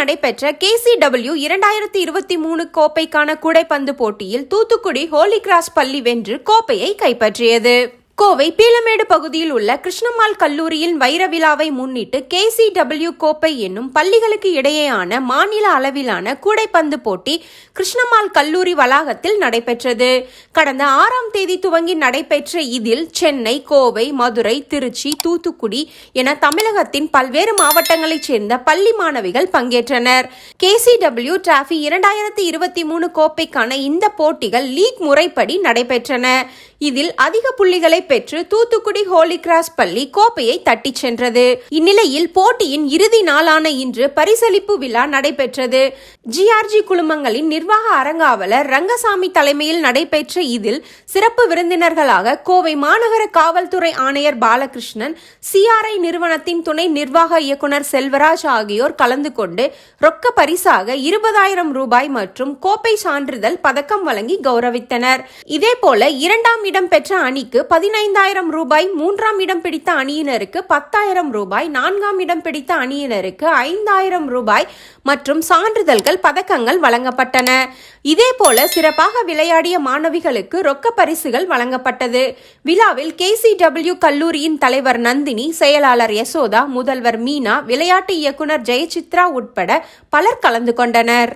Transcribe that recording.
நடைபெற்ற கேசிடபிள்யூ இரண்டாயிரத்தி இருபத்தி மூணு கோப்பைக்கான கூடைப்பந்து போட்டியில் தூத்துக்குடி ஹோலி கிராஸ் பள்ளி வென்று கோப்பையை கைப்பற்றியது. கோவை பீளமேடு பகுதியில் உள்ள கிருஷ்ணம்மாள் கல்லூரியின் வைர விழாவை முன்னிட்டு கேசிடபிள்யூ கோப்பை என்னும் பள்ளிகளுக்கு இடையேயான மாநில அளவிலான கூடைப்பந்து போட்டி கிருஷ்ணம்மாள் கல்லூரி வளாகத்தில் நடைபெற்றது. கடந்த ஆறாம் தேதி துவங்கி நடைபெற்ற இதில் சென்னை கோவை மதுரை திருச்சி தூத்துக்குடி என தமிழகத்தின் பல்வேறு மாவட்டங்களைச் சேர்ந்த பள்ளி மாணவிகள் பங்கேற்றனர். கேசிடபிள்யூ டிராஃபி இரண்டாயிரத்தி இருபத்தி மூணு கோப்பைக்கான இந்த போட்டிகள் லீக் முறைப்படி நடைபெற்றன. இதில் அதிக புள்ளிகளை பெற்று தூத்துக்குடி ஹோலி கிராஸ் பள்ளி கோப்பையை தட்டிச் சென்றது. இந்நிலையில் போட்டியின் இறுதி நாளான இன்று பரிசளிப்பு விழா நடைபெற்றது. ஜிஆர்ஜி குழுமங்களின் நிர்வாக அரங்காவலர் ரங்கசாமி தலைமையில் நடைபெற்ற இதில் சிறப்பு விருந்தினர்களாக கோவை மாநகர காவல்துறை ஆணையர் பாலகிருஷ்ணன் சிஆர்ஐ நிறுவனத்தின் துணை நிர்வாக இயக்குனர் செல்வராஜ் ஆகியோர் கலந்து கொண்டு ரொக்க பரிசாக இருபதாயிரம் ரூபாய் மற்றும் கோப்பை சான்றிதழ் பதக்கம் வழங்கி கௌரவித்தனர். இதேபோல இரண்டாம் இடம் பெற்ற அணிக்கு பதினைந்தாயிரம் ரூபாய் மூன்றாம் இடம் பிடித்த அணியினருக்கு பத்தாயிரம் ரூபாய் நான்காம் இடம் பிடித்த அணியினருக்கு ஐந்தாயிரம் ரூபாய் மற்றும் சான்றிதழ்கள் பதக்கங்கள் வழங்கப்பட்டன. இதேபோல சிறப்பாக விளையாடிய மாணவிகளுக்கு ரொக்க பரிசுகள் வழங்கப்பட்டது. விழாவில் கேசிடபிள்யூ கல்லூரியின் தலைவர் நந்தினி செயலாளர் யசோதா முதல்வர் மீனா விளையாட்டு இயக்குனர் ஜெயசித்ரா உட்பட பலர் கலந்து கொண்டனர்.